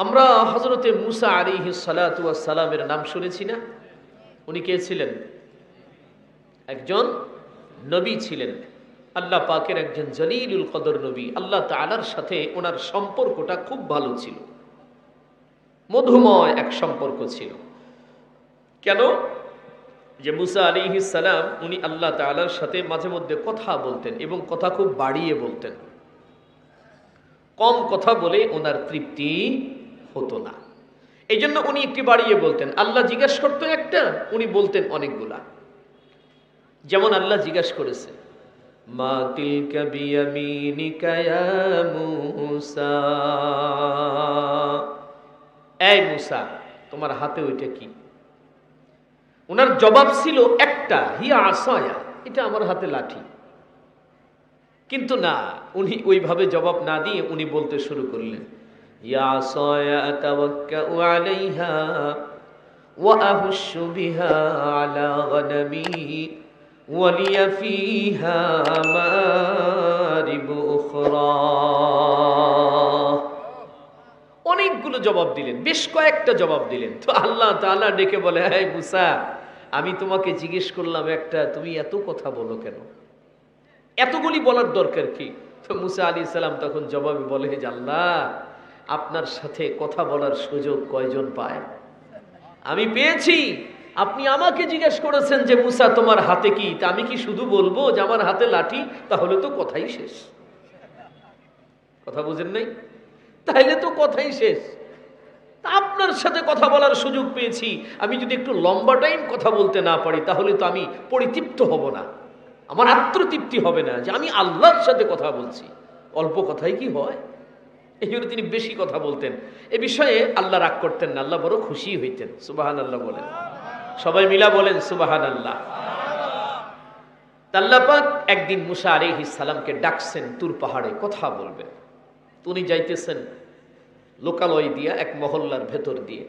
আমরা হজরতে মুসা আলী সালামের নাম শুনেছি না? উনি কে ছিলেন? একজন নবী ছিলেন। আল্লাহ পাকের একজন জলিলুল কদর নবী। আল্লাহ তালার সাথে ওনার সম্পর্কটা খুব ভালো ছিল। মধুময় এক সম্পর্ক ছিল। কেন? যে মুসা আলী সালাম, উনি আল্লাহ তালার সাথে মাঝে মধ্যে কথা বলতেন এবং কথা খুব বাড়িয়ে বলতেন। কম কথা বলে ওনার তৃপ্তি হতো না। এই জন্য উনি একটি বাড়িয়ে বলতেন, আল্লাহ জিজ্ঞেস করতো একটা, উনি বলতেন অনেকগুলা। যেমন আল্লাহ জিজ্ঞাসা করেছে, মা মুসা? তোমার হাতে ওইটা কি? ওনার জবাব ছিল, একটা, হিয়া আসয়া, এটা আমার হাতে লাঠি। কিন্তু না, উনি ওইভাবে জবাব না দিয়ে উনি বলতে শুরু করলেন ইয়া আসায়া আতাওয়াক্কাউ আলাইহা ওয়া আহুশু বিহা আলা গনামি ولي فيها مآرب أخرى অনেকগুলো জবাব দিলেন বেশ কয়েকটা জবাব দিলেন তো আল্লাহ তাআলা ডেকে বলে হ্যাঁ মুসা আমি তোমাকে জিজ্ঞেস করলাম একটা তুমি এত কথা বলো কেন এতগুলি বলার দরকার কি তো মুসা আলী সালাম তখন জবাবে বলে যে আল্লাহ আপনার সাথে কথা বলার সুযোগ কয়জন পায়? আমি পেয়েছি। আপনি আমাকে জিজ্ঞেস করেছেন যে, মুসা, তোমার হাতে কি? তা আমি কি শুধু বলব যে, আমার হাতে লাঠি? তাহলে তো কথাই শেষ। কথা বুঝেন নাই? তাহলে তো কথাই শেষ। আপনার সাথে কথা বলার সুযোগ পেয়েছি। আমি যদি একটু লম্বা টাইম কথা বলতে না পারি, তাহলে তো আমি পরিতৃপ্ত হব না। আমার আত্মতৃপ্তি হবে না যে, আমি আল্লাহর সাথে কথা বলছি। অল্প কথাই কি হয়? এই জন্য তিনি বেশি কথা বলতেন। এ বিষয়ে আল্লাহ রাগ করতেন না, আল্লাহ বড় খুশি হইতেন। সুবাহান আল্লাহ বলেন। সবাই মিলা বলেন সুবাহান আল্লাহ তাল্লাপাক একদিন মুসা আলিহি সালামকে ডাকছেন তুর পাহাড়ে, কথা বলবেন। উনি যাইতেছেন লোকালয় দিয়া, এক মহল্লার ভেতর দিয়ে।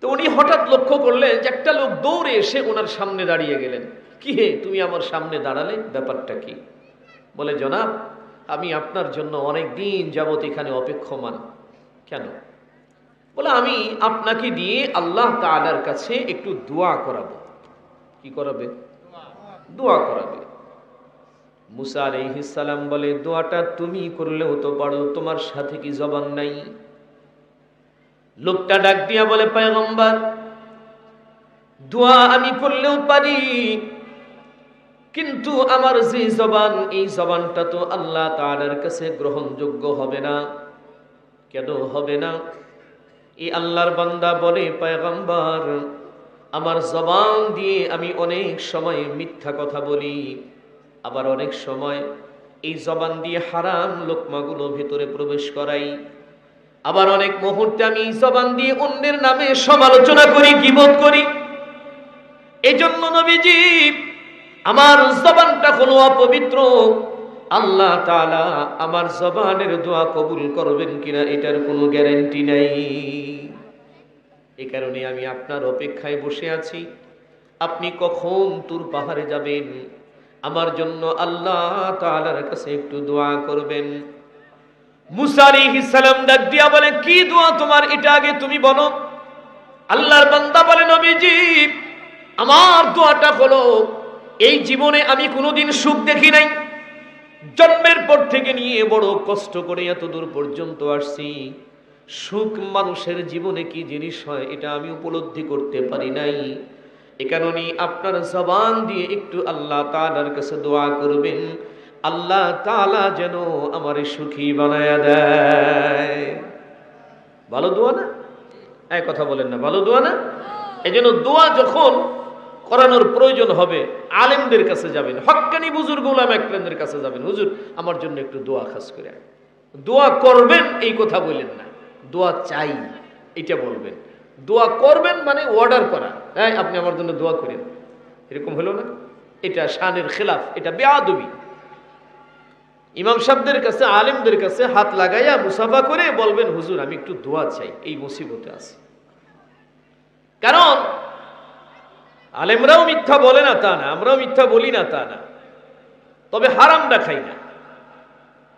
তো উনি হঠাৎ লক্ষ্য করলেন যে একটা লোক দৌড়ে এসে ওনার সামনে দাঁড়িয়ে গেলেন। কি হে, তুমি আমার সামনে দাঁড়ালে? ব্যাপারটা কি? বলে, জনাব আমি আপনার জন্য অনেক দিন যাবত এখানে অপেক্ষমান। কেন? বলে আমি আপনাকে দিয়ে আল্লাহ তালার কাছে একটু দোয়া করাবো। কি করাবে? দোয়া করাবে। মুসা আলাইহিসালাম বলে, দোয়াটা তুমি করলেও তো পারো, তোমার সাথে কি জবান নাই? লোকটা ডাক দিয়া বলে, পায়গম্বর, দোয়া আমি করলেও পারি কিন্তু আমার যে জবান, এই জবানটা তো আল্লাহ তাআলার কাছে গ্রহণযোগ্য হবে না। কেন হবে না? এই আল্লাহর বান্দা বলে, পায়গম্বর, আমার জবান দিয়ে আমি অনেক সময় মিথ্যা কথা বলি, আবার অনেক সময় এই জবান দিয়ে হারাম লোকমাগুলো ভেতরে প্রবেশ করাই। আবার অনেক মুহূর্তে আমি জবান দিয়ে অন্যের নামে সমালোচনা করি গিবোধ করি। এই জন্য নবীজি আমার জবানটা কোনো অপবিত্র। আল্লাহ তাআলা আমার জবানের দোয়া কবুল করবেন কিনা এটার কোনো গ্যারান্টি নাই। এ কারণে আমি আপনার অপেক্ষায় বসে আছি। আপনি কখন তুর পাহাড়ে যাবেন? আমার জন্য আল্লাহ তাআলার কাছে একটু দোয়া করবেন। মুসা আলাইহিস সালাম ডাক দিয়া বলে, কি দোয়া তোমার? এটা আগে তুমি বলো। আল্লাহর বান্দা বলে, নবীজি, আমার দোয়াটা হলো এই জীবনে আমি কোনোদিন সুখ দেখি নাই। জন্মের পর থেকে নিয়ে বড় কষ্ট করে এত দূর পর্যন্ত আসছি। সুখ মানুষের জীবনে কি জিনিস হয় এটা আমি উপলব্ধি করতে পারি নাই। এ কারণে আপনার জবান দিয়ে একটু আল্লাহ তালার কাছে দোয়া করবেন। আল্লাহ তালা যেন আমার সুখী বানায়া দেয়। ভালো দোয়া না? এক কথা বলেন না ভালো দোয়া না? এই জন্য দোয়া যখন করানোর প্রয়োজন হবে। আলেমদের কাছে যাবেন। হক্কানি বুজুর গোলাম একলেনদের কাছে যাবেন। হুজুর, আমার জন্য একটু দোয়া খাস করে দোয়া করবেন, এই কথা বললেন না। দোয়া চাই, এটা বলবেন। দোয়া করবেন মানে অর্ডার করা। হ্যাঁ আপনি আমার জন্য দোয়া করেন। এরকম হলো না? এটা শানের খেলাফ, এটা বেআবি ইমাম সাহেবদের কাছে, আলেমদের কাছে হাত লাগাইয়া মুসাফা করে বলবেন, হুজুর, আমি একটু দোয়া চাই। এই মুসিবতে আছি। কারণ আলেমরাও মিথ্যা বলে না তা না, আমরাও মিথ্যা বলি না তা না। তবে হারামটা খাই না।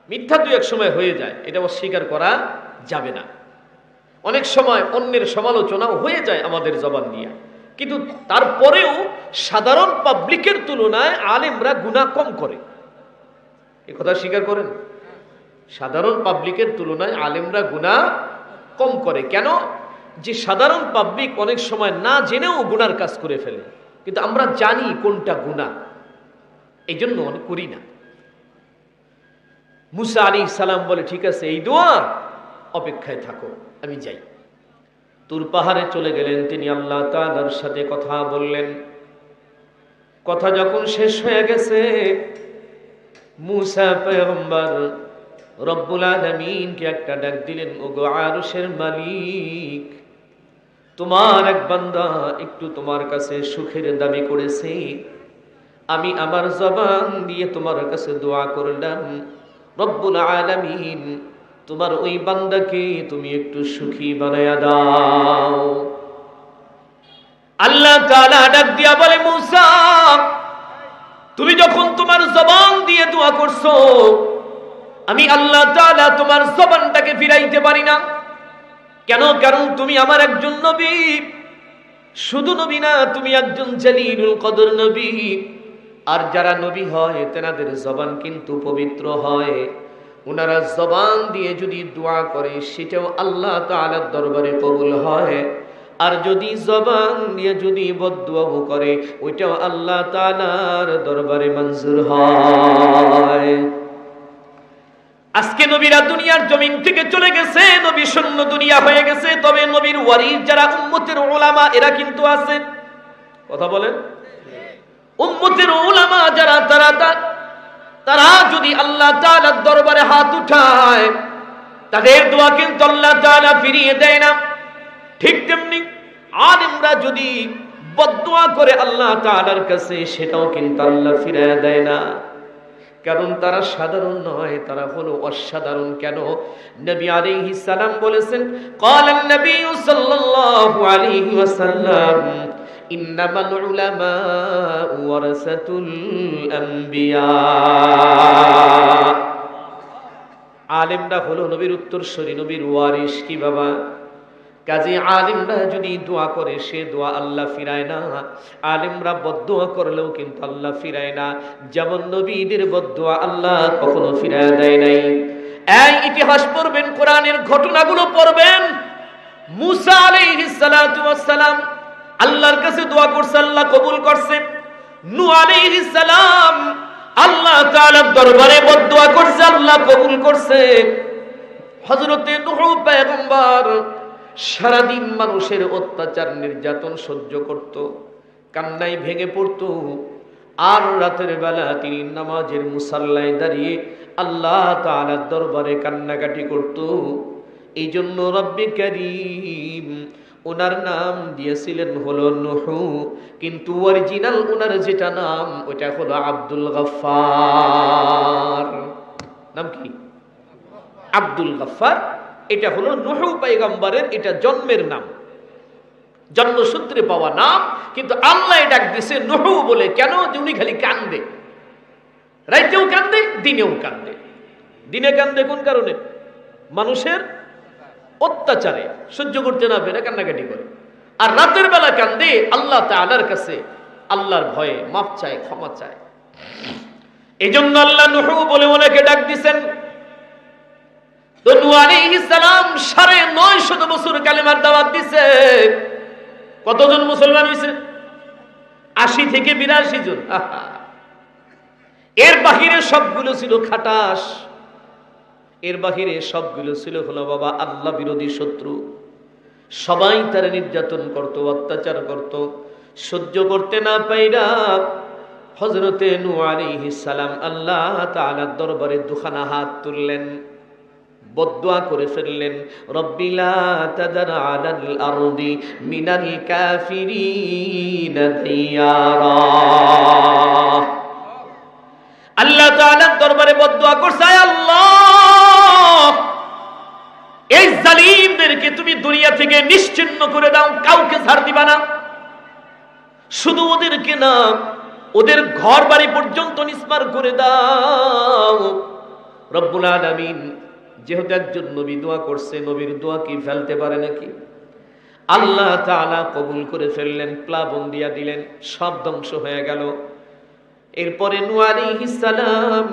মিথ্যা দু এক সময় হয়ে যায়, এটা অস্বীকার করা যাবে না। অনেক সময় অন্যের সমালোচনাও হয়ে যায় আমাদের জবান নিয়ে। কিন্তু তারপরেও সাধারণ পাবলিকের তুলনায় আলেমরা গুণা কম করে। এ কথা স্বীকার করেন? সাধারণ পাবলিকের তুলনায় আলেমরা গুণা কম করে। কেন? যে সাধারণ পাবলিক অনেক সময় না জেনেও গুনার কাজ করে ফেলে। কিন্তু আমরা জানি কোনটা গুণা এই জন্য অনেক করি না। মুসা আলী সালাম বলে, ঠিক আছে, এই দোয়া অপেক্ষায় থাকো, আমি যাই। তুর পাহাড়ে চলে গেলেন, তিনি আল্লাহ তালার সাথে কথা বললেন। কথা যখন শেষ হয়ে গেছে, মুসা পয়গম্বর রব্বুল আলমিনকে একটা ডাক দিলেন, ওগো আরুষের মালিক তোমার এক বান্দা একটু তোমার কাছে সুখের দাবি করেছে। আমি আমার জবান দিয়ে তোমার কাছে দোয়া করলাম, রব্বুল আলামিন, তোমার ওই বান্দাকে তুমি একটু সুখী বানায়া দাও। আল্লাহ তাআলা ডাক দিয়া বলে, মুসা, তুমি যখন তোমার জবান দিয়ে দোয়া করছ, আমি আল্লাহ তাআলা তোমার জবানটাকে ফিরাইতে পারি না। কেন? কারণ তুমি আমার একজন নবী। শুধু নবী না, তুমি একজন জালিলুল কদর নবী। আর যারা নবী হয়, তেনাদের জবান কিন্তু পবিত্র হয়। ওনারা জবান দিয়ে যদি দোয়া করে, সেটাও আল্লাহ তাআলার দরবারে কবুল হয়। আর যদি জবান দিয়ে যদি বদুয়াও করে, ওইটাও আল্লাহ তাআলার দরবারে মঞ্জুর হয়। আজকে নবীরা দুনিয়ার জমিন থেকে চলে গেছে, নবী শূন্য দুনিয়া হয়ে গেছে, তবে নবীর ওয়ারির যারা উম্মতের ওলামা, এরা কিন্তু আছে। কথা বলেন? উম্মতের ওলামা যারা, তারা তারা যদি আল্লাহ তাআলার দরবারে হাত উঠায়, তাদের দোয়া কিন্তু আল্লাহ ফিরিয়ে দেয় না। ঠিক তেমনি আলেমরা যদি বদদোয়া করে আল্লাহ তাআলার কাছে, সেটাও কিন্তু আল্লাহ ফিরিয়ে দেয় না। কারণ তারা সাধারণ নয়, তারা হলো অসাধারণ। কেন? নবী আলাইহিস সালাম বলেছেন ক্বালান নবী সাল্লাল্লাহু আলাইহি ওয়াসাল্লাম, ইন্নামাল উলামা ওয়ারাসাতুল আম্বিয়া আলেমরা হলো নবীর উত্তরসূরি, নবীর ওয়ারিশ, কি বাবা? কাজে আলিমরা যদি দোয়া করে, সে দোয়া আল্লাহ ফিরায় না। আলিমরা বদোয়া করলেও কিন্তু আল্লাহ ফিরায় না। যেমন নবীদের বদোয়া আল্লাহ কখনো ফিরায় দেয় নাই। এই ইতিহাস পড়বেন, কোরআনের ঘটনাগুলো পড়বেন। মুসা আলাইহিস সালাতু আল্লাহর কাছে দোয়া করছে, আল্লাহ কবুল করছে। নূহ আলাইহিস সালাম আল্লাহ তাআলার দরবারে বদদোয়া করছে, আল্লাহ কবুল করছে। হযরতে নূহ পয়গম্বর সারাদিন মানুষের অত্যাচার, নির্যাতন সহ্য করত, কান্নায় ভেঙে পড়তো। আর রাতের বেলা তিনি নামাজের মুসাল্লায় দাঁড়িয়ে আল্লাহ তাআলার দরবারে কান্নাকাটি করত। এই জন্য রব্বি করিম ওনার নাম দিয়েছিলেন হলো নুহু, কিন্তু অরিজিনাল ওনার যেটা নাম ওটা হলো আব্দুল গফফার। নাম কি? আব্দুল গফফার? এটা হলো নুহু পাইগম্বরের এটা জন্মের নাম। জন্মসূত্রে পাওয়া নাম, কিন্তু আল্লাহ ডাক দিছে নুহু বলে, কেন যে উনি খালি কান্দে? রাইতেও কান্দে, দিনেও কান্দে। দিনে কান্দে কোন কারণে? মানুষের অত্যাচারে, সহ্য করতে না পেরে কান্নাকাটি করে। আর রাতের বেলা কান্দে, আল্লাহ তাআলার কাছে আল্লাহর ভয়ে মাপ চায়, ক্ষমা চায়। এই জন্য আল্লাহ নুহু বলে ওনাকে ডাক দিছেন তো নূহ আলাইহিস সালাম সাড়ে নয় শত বছর কালেমার দিছে। কতজন মুসলমান হয়েছে আশি থেকে বিরাশি জন। এর বাহিরে সবগুলো ছিল খাটাস। এর বাহিরে সবগুলো ছিল হলো, বাবা, আল্লাহ বিরোধী শত্রু। সবাই তার নির্যাতন করত, অত্যাচার করত। সহ্য করতে না পাইরা হজরতে নু আলাইহিস সালাম আল্লাহ তাআলার দরবারে দুখানা হাত তুললেন। বদুয়া করে ফেললেন রব্বিলা তাদার আলাল আল্লাহ দরবারে বদুয়া করছে আল্লাহ, এই জালিমদেরকে তুমি দুনিয়া থেকে নিশ্চিন্ন করে দাও, কাউকে ছাড় দিবা না। শুধু ওদেরকে না, ওদের ঘর বাড়ি পর্যন্ত নিস্মার করে দাও। রব্বুল আলামিন যেহেতু একজন নবী দোয়া করছে, নবীর দোয়া কি ফেলতে পারে নাকি? আল্লাহ তালা কবুল করে ফেললেন, প্লাবন দিয়া দিলেন, সব ধ্বংস হয়ে গেল। এরপরে নুয়ারি ইসালাম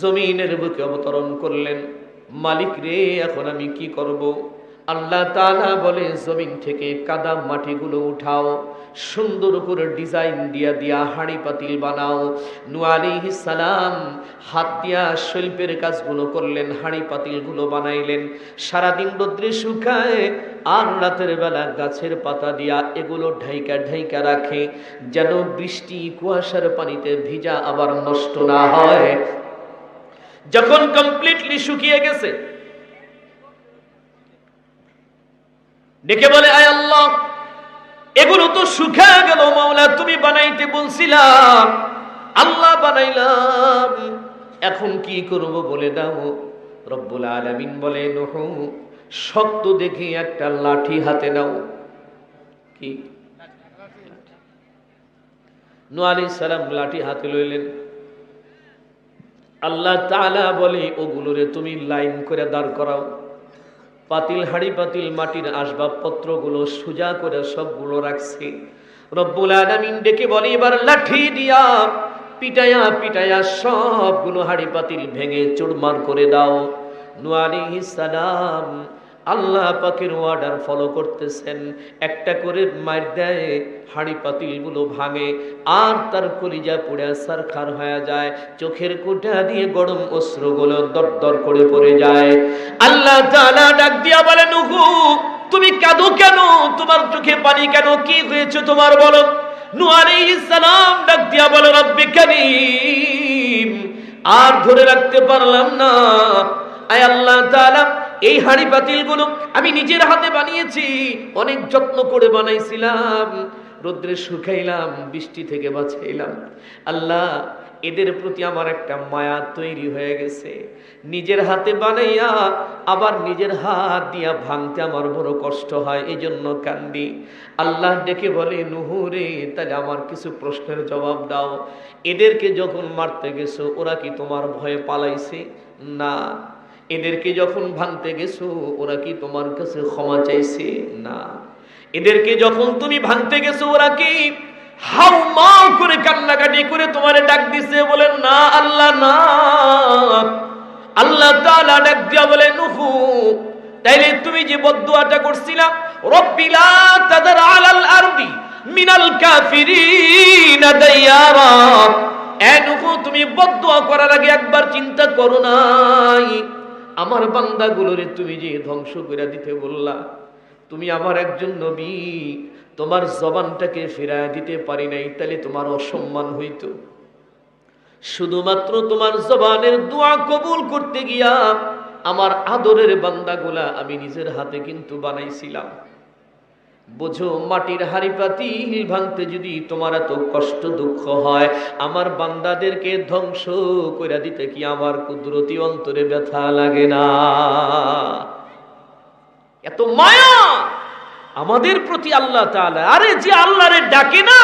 জমিনের বুকে অবতরণ করলেন, মালিক রে, এখন আমি কি করব? আল্লাহ তাআলা বলে, জমিন থেকে কাদা মাটিগুলো উঠাও, সুন্দর করে ডিজাইন দিয়া দিয়া হাড়ি পাতিল বানাও। নুয়ালি সালাম হাত দিয়া শিল্পের কাজগুলো করলেন, হাড়ি পাতিলগুলো বানাইলেন। সারাদিন রোদ্রে শুকায় আর রাতের বেলা গাছের পাতা দিয়া এগুলো ঢাইকা ঢাইকা রাখে, যেন বৃষ্টি কুয়াশার পানিতে ভিজা আবার নষ্ট না হয়। যখন কমপ্লিটলি শুকিয়ে গেছে ডেকে বলে, আয় আল্লাহ, এগুলো তো শুকা গেল মাওলা, তুমি বানাইতে বলছিলাম আল্লাহ বানাইলাম। এখন কি করব বলে দাও। রব্বুল আলামিন বলে, নহু, শক্ত দেখে একটা লাঠি হাতে নাও। কি? নু আলী সালাম লাঠি হাতে লইলেন। আল্লাহ তাআলা বলে, ওগুলোরে তুমি লাইন করে দাঁড় করাও। পাতিল হাড়ি পাতিল মাটির আসবাবপত্রগুলো সোজা করে সবগুলো রাখছে। রব্বুল আলামিন ডেকে বলে, এবার লাঠি দিয়া পিটায়া পিটায়া সবগুলো হাড়ি পাতিল ভেঙে চুরমার করে দাও। নুয়ালি সালাম আল্লাহ পাকের অর্ডার ফলো করতেছেন। একটা করে মার দেয়, হাড়ি পাতিলগুলো ভাঙে, আর তার কলিজা পুড়ে সারখার হয়ে যায়। চোখের কোটা দিয়ে গরম অস্ত্রগুলো দরদর করে পড়ে যায়। আল্লাহ তাআলা ডাক দিয়া বলে নুহু তুমি কাঁদো কেন? তোমার চোখে পানি কেন? কি হয়েছে তোমার বলো? আলাইহিস সালাম ডাক দিয়া বলে, রব্বি আর ধরে রাখতে পারলাম না। আয় আল্লাহ তাআলা এই হাড়ি পাতিলগুলো আমি নিজের হাতে বানিয়েছি। অনেক যত্ন করে বানাইছিলাম। রোদ্রে শুকাইলাম, বৃষ্টি থেকে বাঁচাইলাম। আল্লাহ, এদের প্রতি আমার একটা মায়া তৈরি হয়ে গেছে। নিজের হাতে বানাইয়া, আবার নিজের হাত দিয়া ভাঙতে আমার বড় কষ্ট হয় এই জন্য কান্দি। আল্লাহ ডেকে বলে নুহুরে তাহলে আমার কিছু প্রশ্নের জবাব দাও। এদেরকে যখন মারতে গেছো, ওরা কি তোমার ভয়ে পালাইছে? না। এদেরকে যখন ভাঙতে গেছো, ওরা কি তোমার কাছে ক্ষমা চাইছে? না। এদেরকে যখন তুমি ভাঙতে গেছো, ওরা কি হাউ মাউ করে কান্নাকাটি করে তোমারে ডাক দিছে? বলেন, না, আল্লাহ না। আল্লাহ তাআলা ডাক দিয়া বলে, নুহু, তাইলে তুমি যে বদদুয়াটা করছিলা রব্বিলা তাদার আলাল আরদি মিনাল কাফিরিন দাইয়ারা। এ নুহু, তুমি বদদুয়া করার আগে একবার চিন্তা করো নাই। আমার বান্দাগুলোরে তুমি যে ধ্বংস করে দিতে বললা, তুমি আমার একজন নবী, তোমার জবানটাকে ফেরায় দিতে পারি নাই, তাহলে তোমার অসম্মান হইত। শুধুমাত্র তোমার জবানের দোয়া কবুল করতে গিয়া আমার আদরের বান্দাগুলা আমি নিজের হাতে কিন্তু বানাইছিলাম। বোঝো, মাটির হাড়ি পাতিল ভাঙতে যদি তোমার এত কষ্ট দুঃখ হয়, আমার বান্দাদেরকে ধ্বংস করে দিতে কি আমার কুদরতি অন্তরে ব্যথা লাগে না? এত মায়া আমাদের প্রতি আল্লাহ তাআলা। আরে যে আল্লাহরে ডাকে না,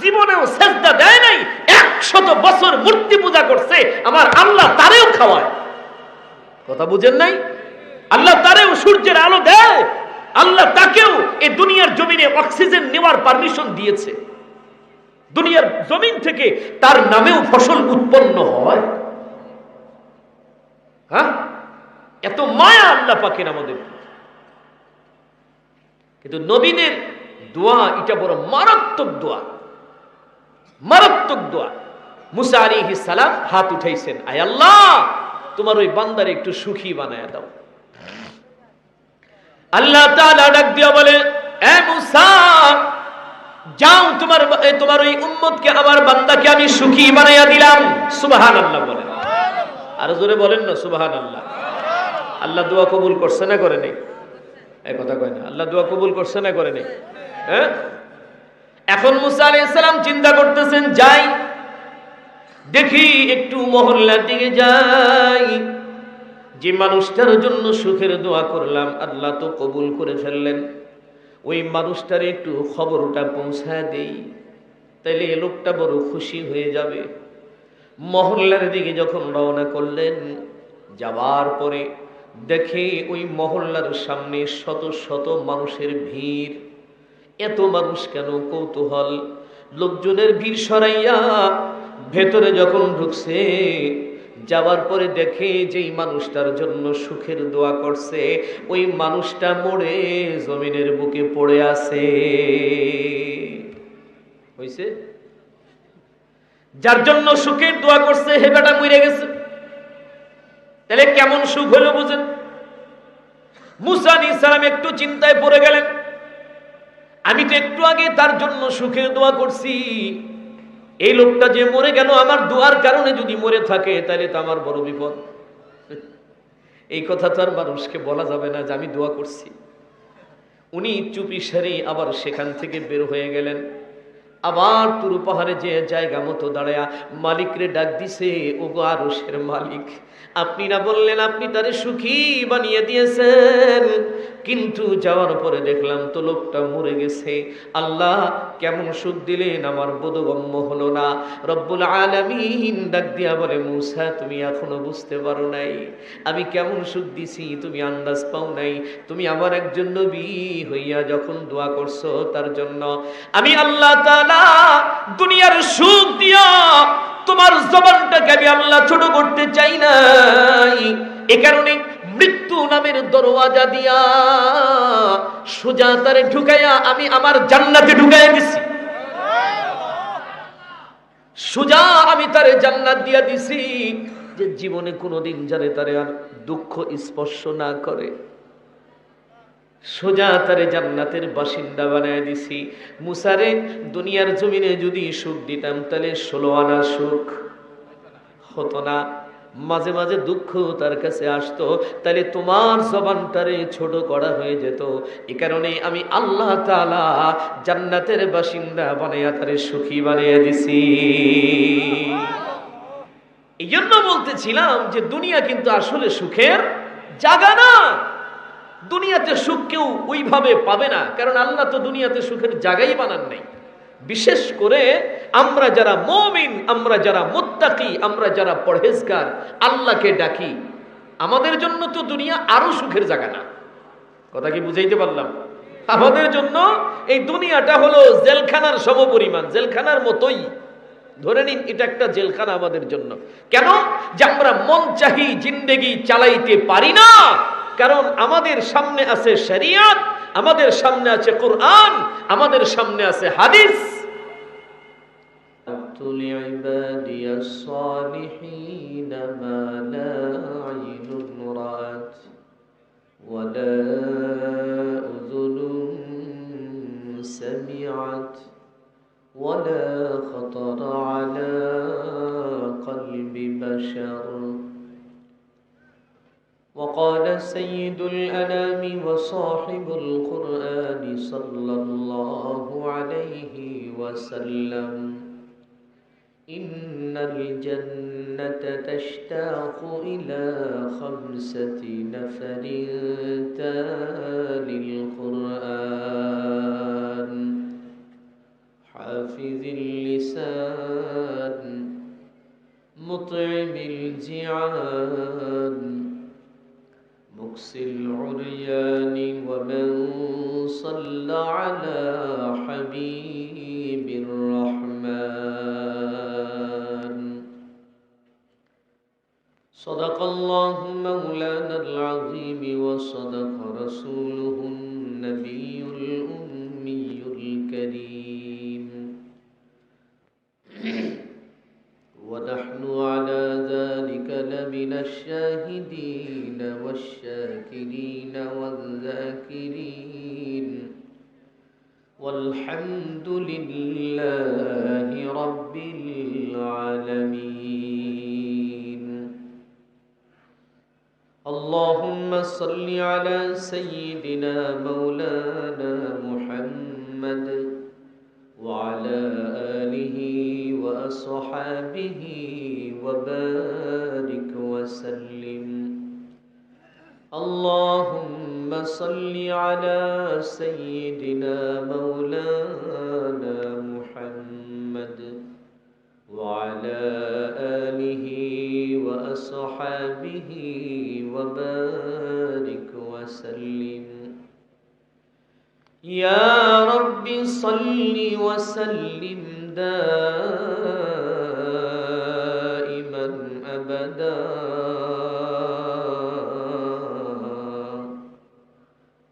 জীবনেও সেজদা দেয় নাই, একশত বছর মূর্তি পূজা করছে, আমার আল্লাহ তারেও খাওয়ায়। কথা বুঝেন নাই? আল্লাহ তারেও সূর্যের আলো দেয় আল্লাহ তাকেও এই দুনিয়ার জমিনে অক্সিজেন নেওয়ার পারমিশন দিয়েছে। দুনিয়ার জমিন থেকে তার নামেও ফসল উৎপন্ন হয়। হ্যাঁ? এত মায়া আল্লাহ পাকেন আমাদের। কিন্তু নবীনের দোয়া, এটা বড় মারাত্মক দোয়া। মারাত্মক দোয়া। মুসা আলী সালাম হাত উঠাইছেন, আয় আল্লাহ, তোমার ওই বান্দারে একটু সুখী বানায় দাও। আল্লাহ ডাক দিয়া বলে, এ মুসা, যাও তোমার তোমার ওই উম্মতকে, আমার বান্দাকে আমি সুখী বানাইয়া দিলাম। সুবহানাল্লাহ বলেন আর জোরে বলেন না, সুবহানাল্লাহ। আল্লাহ আল্লাহ দোয়া কবুল করছে না করে নেই? এই কথা কয় না, আল্লাহ দোয়া কবুল করছে না করে নেই? হ্যাঁ? এখন মুসা আলাইহিস সালাম চিন্তা করতেছেন, যাই, দেখি একটু মহল্লার দিকে যাই। যে মানুষটার জন্য সুখের দোয়া করলাম, আল্লাহ তো কবুল করে ফেললেন। ওই মানুষটার একটু খবরটা পৌঁছায় দেই, তাইলে এ লোকটা বড় খুশি হয়ে যাবে। মহল্লার দিকে যখন রওনা করলেন, যাবার পরে দেখে ওই মহল্লার সামনে শত শত মানুষের ভিড়। এত মানুষ কেন? কৌতূহল। লোকজনের ভিড় সরাইয়া ভেতরে যখন ঢুকছে যাওয়ার পরে দেখে যেই মানুষটার জন্য সুখের দোয়া করছে, ওই মানুষটা মরে জমিনের বুকে পড়ে আছে। হইছে? যার জন্য সুখের দোয়া করছে, হে বেটা মরে গেছে। তাহলে কেমন সুখ হলো বুঝেন? মুসা সালাম একটু চিন্তায় পড়ে গেলেন। আমি তো একটু আগে তার জন্য সুখের দোয়া করছি। এই লোকটা যে মরে গেল, আমার দোয়ার কারণে যদি মরে থাকে, তাহলে তো আমার বড় বিপদ। এই কথা তো আর মানুষকে বলা যাবে না যে আমি দোয়া করছি। উনি চুপি সারি আবার সেখান থেকে বের হয়ে গেলেন। আবার তুরু পাহাড়ে যে জায়গা মতো দাঁড়ায়া মালিকরে ডাক দিছে ও গো আরসের মালিক, আপনি না বললেন আপনি তারে সুখী বানিয়ে দিয়েছেন। কিন্তু যাওয়ার পরে দেখলাম তো লোকটা মরে গেছে। আল্লাহ কেমন সুদ দিলেন? আমার বোধগম্য হলো না। রব্বুল আলমিন ডাক দিয়া বলে, মুসা, তুমি এখনও বুঝতে পারো নাই। আমি কেমন সুদ দিছি, তুমি আন্দাজ পাও নাই। তুমি আমার একজন নবী হইয়া যখন দোয়া করছ তার জন্য। আমি আল্লাহ তাআলা দুনিয়ার সুখ দিয়া তোমার জবানটাকে আমি আল্লাহ ছোট করতে চাই নাই। এ কারণে মৃত্যু নামের দরওয়াজা দিয়া সোজা তারে ঢুকাইয়া আমি আমার জান্নাতে ঢুকাইয়া দিছি। সোজা আমি তারে জান্নাত দিয়া দিছি যে জীবনে কোনোদিন জানে তারে আর দুঃখ স্পর্শ না করে। সোজা তারে জান্নাতের বাসিন্দা বানায় দিছি। মুসারে দুনিয়ার জমিনে যদি সুখ দিতাম তাহলে ষোলো আনা সুখ হতো না। মাঝে মাঝে দুঃখ তার কাছে আসতো, তাহলে তোমার জবানটারে ছোট করা হয়ে যেত। এ কারণে আমি আল্লাহ তালা জান্নাতের বাসিন্দা বানাইয়া তারে সুখী বানিয়ে দিছি। এই জন্য বলতেছিলাম যে দুনিয়া কিন্তু আসলে সুখের জাগা না। দুনিয়াতে সুখ কেউ ওইভাবে পাবে না, কারণ আল্লাহ তো দুনিয়াতে সুখের জায়গাই বানান নেই। বিশেষ করে আমরা যারা মমিন, আমরা যারা মোত্তাকি, আমরা যারা পরহেজগার, আল্লাহকে ডাকি, আমাদের জন্য তো দুনিয়া আরও সুখের জায়গা না। কথা কি বুঝাইতে পারলাম? আমাদের জন্য এই দুনিয়াটা হলো জেলখানার সমপরিমাণ, জেলখানার মতোই। ধরে নিন, এটা একটা জেলখানা আমাদের জন্য। কেন? যে আমরা মন চাহি জিন্দেগি চালাইতে পারি না। কারণ আমাদের সামনে আছে শরিয়াত আমাদের সামনে আছে কোরআন আমাদের সামনে আছে হাদিস لعبادي الصالحين ما لا عين رأت ولا أذن سمعت ولا خطر على قلب بشر وقال سيد الأنام وصاحب القرآن صلى الله عليه وسلم. إن الجنة تشتاق إلى خمسة نفر تالي صل على سيدنا مولانا محمد وعلى آله وأصحابه وبارك وسلم. اللهم صل على سيدنا مولانا يا رب صل وسلم دائما أبدا.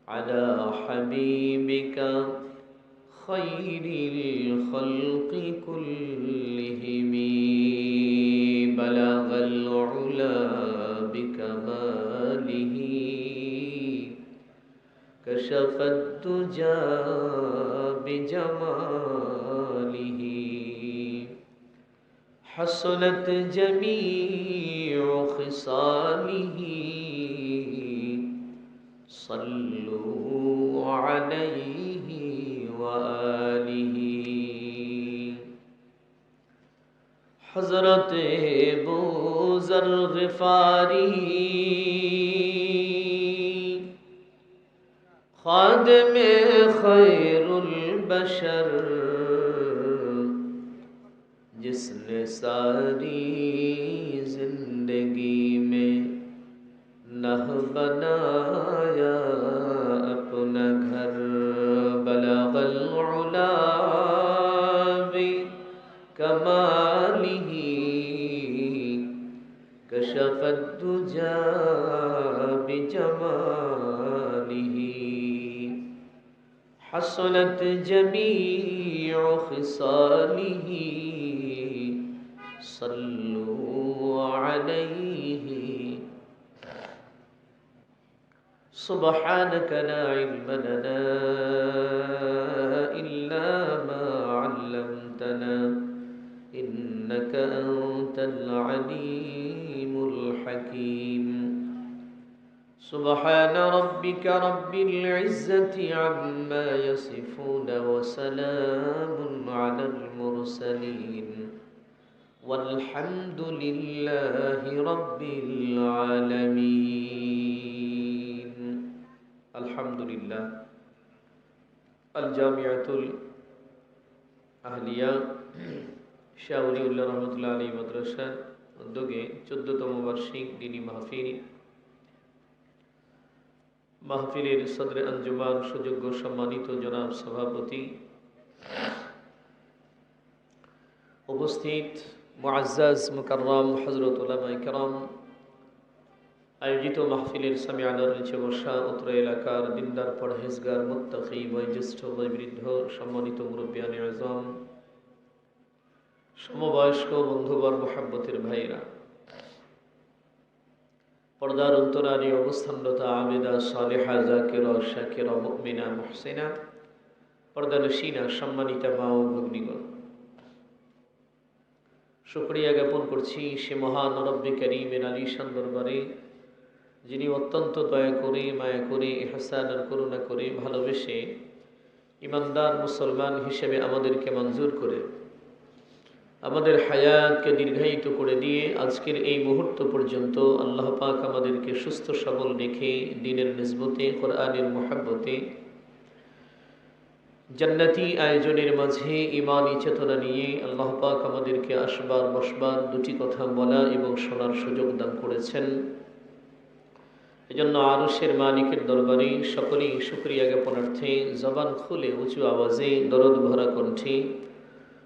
على حبيبك خير الخلق كلهم. بلغ العلا بكماله كشف الدجى بجماله حسنت جميع خصاله. صلوا عليه وآله. حضرت بوزر غفاری خادم خیر البشر جس نے ساری زندگی میں نہ بنایا حصلت جميع خصاله. صلوا عليه. سبحانك لا علم لنا إلا ما علمتنا. إنك أنت العليم الحكيم. سبحان ربك رب العزة عما يصفون وسلام على المرسلين والحمد لله رب العالمين الحمد لله الجامعة الأهلية শাহরিউল্লাহ রহমতুল্লাহ আলী মাদ্রাসার উদ্যোগে চোদ্দতম বার্ষিক দিনী মাহফিল মাহফিলের সদরে আঞ্জুমান, সুযোগ্য সম্মানিত জনাব সভাপতি। উপস্থিত মুআজ্জাজ মুকাররম হজরত কেরাম। আয়োজিত মাহফিলের সামিয়ানার নিচে বর্ষা উত্তর এলাকার দিনদার পরহেজগার, মুত্তাকি, বয়োজ্যেষ্ঠ, বয়োবৃদ্ধ, সম্মানিত মুরব্বিয়ান আজম, সমবয়স্ক বন্ধুবর মোহাব্বতের ভাইরা পর্দার অন্তরারী অবস্থানরত আবেদা সালেহা, জাকের শাকের মুমিনা, মহসিনা পর্দানসীনা সম্মানিতা মা ও ভগ্নিগণ। শুক্রিয়া জ্ঞাপন করছি সে মহান রব্বি করিমের আলী দরবারে, যিনি অত্যন্ত দয়া করে, মায়া করে এহসান আর করুণা করে ভালোবেসে ইমানদার মুসলমান হিসেবে আমাদেরকে মঞ্জুর করে আমাদের হায়াতকে দীর্ঘায়িত করে দিয়ে আজকের এই মুহূর্ত পর্যন্ত আল্লাহ পাক আমাদেরকে সুস্থ, সবল রেখে দিনের নিসবতে, কোরআনের মোহাব্বতে জান্নাতি আয়োজনের মাঝে ইমানি চেতনা নিয়ে আল্লাহ পাক আমাদেরকে আসবার, বসবার দুটি কথা বলা এবং শোনার সুযোগ দান করেছেন। এজন্য আরুষের মালিকের দরবারে সকলেই সুক্রিয়া জ্ঞাপনার্থে জবান খুলে উঁচু আওয়াজে দরদ ভরা কণ্ঠে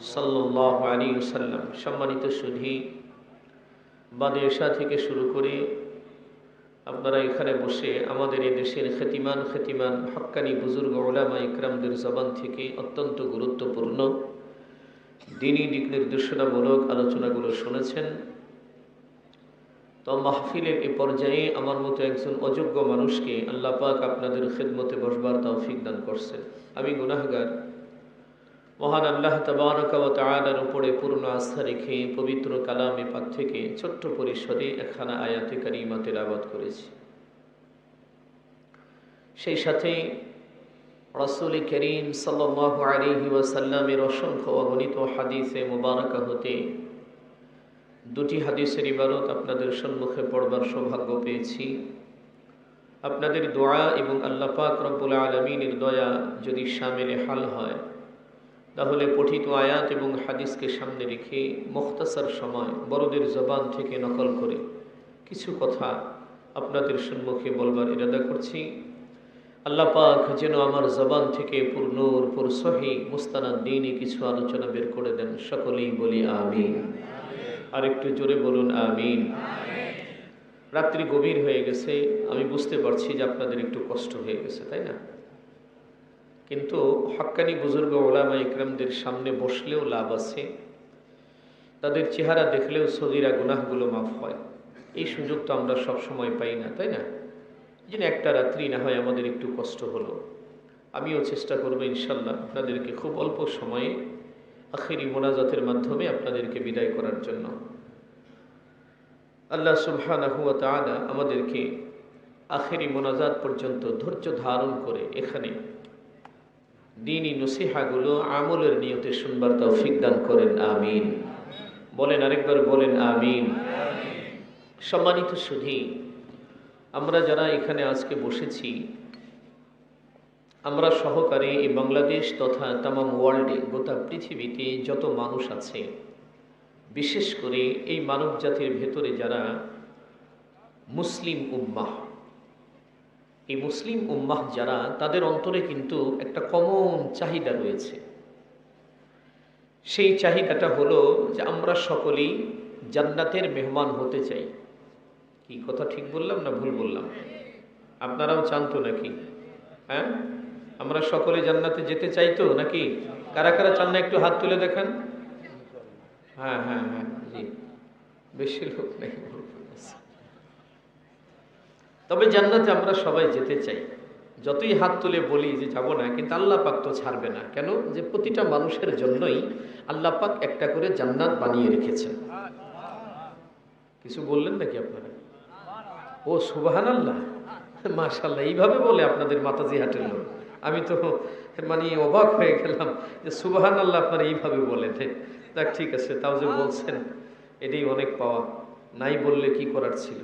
সাল্লাহ আলী সাল্লাম সম্মানিত সুধী বাদেশা থেকে শুরু করে আপনারা এখানে বসে আমাদের এই দেশের খ্যাতিমান খ্যাতিমান হক্কানি বুজুর্গ ওলামা ইকরামদের জবান থেকে অত্যন্ত গুরুত্বপূর্ণ দিনই দিক নির্দেশনামূলক আলোচনাগুলো শুনেছেন। তো মাহফিলের এ পর্যায়ে আমার মতো একজন অযোগ্য মানুষকে আল্লাহ পাক আপনাদের খেদমতে বসবার তৌফিক দান করছেন। আমি গুনাহগার। মহান আল্লাহ তবারকার উপরে পূর্ণ আস্থা রেখে পবিত্র কালামে পাক থেকে ছোট্ট পরিসরে একখানা আয়াতে কারিমা তেলাবাদ করেছি। সেই সাথে রসুল করিম সাল্লাহ আলহি অসংখ্য অগণিত হাদিসে মুবারকা হতে দুটি হাদিসের ইবারত আপনাদের সম্মুখে পড়বার সৌভাগ্য পেয়েছি। আপনাদের দোয়া এবং আল্লাহ পাক রব্বুল আলমিনের দয়া যদি সামেলে হাল হয় তাহলে পঠিত আয়াত এবং হাদিসকে সামনে রেখে মুখতাসার সময় বড়দের জবান থেকে নকল করে কিছু কথা আপনাদের সম্মুখে বলবার ইরাদা করছি। আল্লাহ পাক যেন আমার জবান থেকে পূর্ণর পুর সহি মুস্তানা দিনে কিছু আলোচনা বের করে দেন। সকলেই বলি আমিন। আর একটু জোরে বলুন আমিন। রাত্রি গভীর হয়ে গেছে, আমি বুঝতে পারছি যে আপনাদের একটু কষ্ট হয়ে গেছে, তাই না? কিন্তু হক্কানি বুজুর্গ ওলামা ইকরামদের সামনে বসলেও লাভ আছে। তাদের চেহারা দেখলেও সদিরা গুনাহগুলো মাফ হয়। এই সুযোগ তো আমরা সব সময় পাই না, তাই না? যেন একটা রাত্রি না হয় আমাদের একটু কষ্ট হলো। আমিও চেষ্টা করব ইনশাল্লাহ আপনাদেরকে খুব অল্প সময়ে আখেরি মোনাজাতের মাধ্যমে আপনাদেরকে বিদায় করার জন্য। আল্লাহ সুবহানাহু ওয়া তাআলা আমাদেরকে আখেরি মোনাজাত পর্যন্ত ধৈর্য ধারণ করে এখানে দিনই নসিহাগুলো আমলের নিয়তে শুনবার তৌফিক দান করেন, আমিন। বলেন আরেকবার বলেন, আমিন। সম্মানিত সুধী, আমরা যারা এখানে আজকে বসেছি, আমরা সহকারে এই বাংলাদেশ তথা তামাম ওয়ার্ল্ডে গোটা পৃথিবীতে যত মানুষ আছে, বিশেষ করে এই মানব জাতির ভেতরে যারা মুসলিম উম্মাহ এই মুসলিম উম্মাহ যারা, তাদের অন্তরে কিন্তু একটা কমন চাহিদা রয়েছে। সেই চাহিদাটা হলো যে আমরা সকলেই জান্নাতের মেহমান হতে চাই। কি কথা ঠিক বললাম না ভুল বললাম? আপনারাও চান তো নাকি? হ্যাঁ? আমরা সকলে জান্নাতে যেতে চাই তো নাকি? কারা কারা চান না একটু হাত তুলে দেখান? হ্যাঁ হ্যাঁ হ্যাঁ জি। বেশি লোক নেই। তবে জান্নাতে আমরা সবাই যেতে চাই। যতই হাত তুলে বলি যে যাব না, কিন্তু আল্লাহ পাক তো ছাড়বে না। কেন? যে প্রতিটা মানুষের জন্যই আল্লাহ পাক একটা করে জান্নাত বানিয়ে রেখেছেন। কিছু বললেন নাকি আপনারা? ও সুবাহান আল্লাহ মাশাল্লাহ এইভাবে বলে আপনাদের মাতাজি হাটের লোক। আমি তো মানে অবাক হয়ে গেলাম যে সুবাহান আল্লাহ আপনারা এইভাবে বলেন। দেখ ঠিক আছে, তাও যে বলছেন, এটাই অনেক পাওয়া। নাই বললে কি করার ছিল?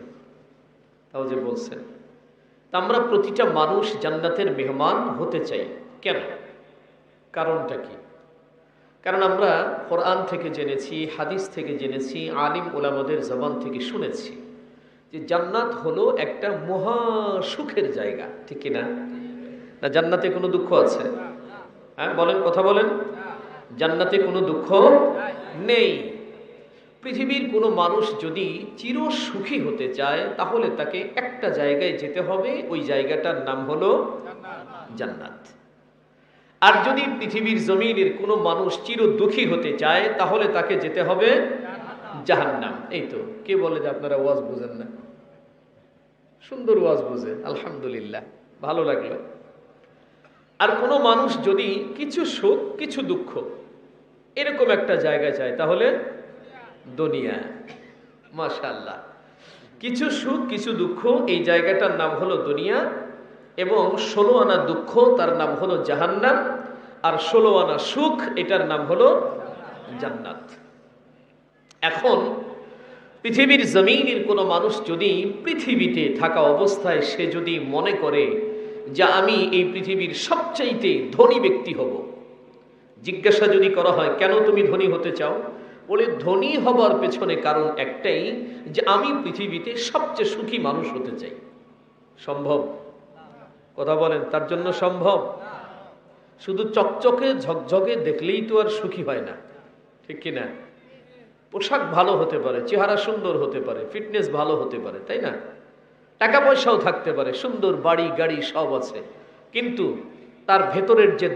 তাও যে বলছেন আমরা প্রতিটা মানুষ জান্নাতের মেহমান হতে চাই। কেন? কারণটা কি? কারণ আমরা কোরআন থেকে জেনেছি, হাদিস থেকে জেনেছি, আলিম ওলামদের জবান থেকে শুনেছি যে জান্নাত হলো একটা মহা সুখের জায়গা, ঠিক কিনা না, জান্নাতে কোনো দুঃখ আছে? হ্যাঁ বলেন, কথা বলেন। জান্নাতে কোনো দুঃখ নেই। পৃথিবীর কোনো মানুষ যদি চির সুখী হতে চায়, তাহলে তাকে একটা জায়গায় যেতে হবে। ওই জায়গাটার নাম হলো জান্নাত। আর যদি পৃথিবীর জমিনের কোনো মানুষ চির দুঃখী হতে চায়, তাহলে তাকে যেতে হবে জাহান্নাম। এই তো, কে বলে যে আপনারা ওয়াজ বুঝেন না? সুন্দর ওয়াজ বুঝে, আলহামদুলিল্লাহ, ভালো লাগল। আর কোনো মানুষ যদি কিছু সুখ, কিছু দুঃখ, এরকম একটা জায়গা চায়, তাহলে দুনিয়া। মাশাল্লাহ কিছু সুখ, কিছু দুঃখ, এই জায়গাটার নাম হলো দুনিয়া এবং ষোলো আনা দুঃখ, তার নাম হলো জাহান্নাম। আর ষোলো আনা সুখ, এটার নাম হলো জান্নাত। এখন পৃথিবীর জমিনের কোনো মানুষ যদি পৃথিবীতে থাকা অবস্থায় সে যদি মনে করে যে আমি এই পৃথিবীর সবচাইতে ধনী ব্যক্তি হব, জিজ্ঞাসা যদি করা হয়, কেন তুমি ধনী হতে চাও? বলে ধনী হবার পেছনে কারণ একটাই যে আমি পৃথিবীতে সবচেয়ে সুখী মানুষ হতে চাই। সম্ভব? কথা বলেন, তার জন্য সম্ভব? শুধু চকচকে, ঝকঝকে দেখলেই তো আর সুখী হয় না। ঠিক কিনা? পোশাক ভালো হতে পারে, চেহারা সুন্দর হতে পারে, ফিটনেস ভালো হতে পারে, তাই না? টাকা পয়সাও থাকতে পারে, সুন্দর বাড়ি, গাড়ি সব আছে। কিন্তু তার ভেতরের যে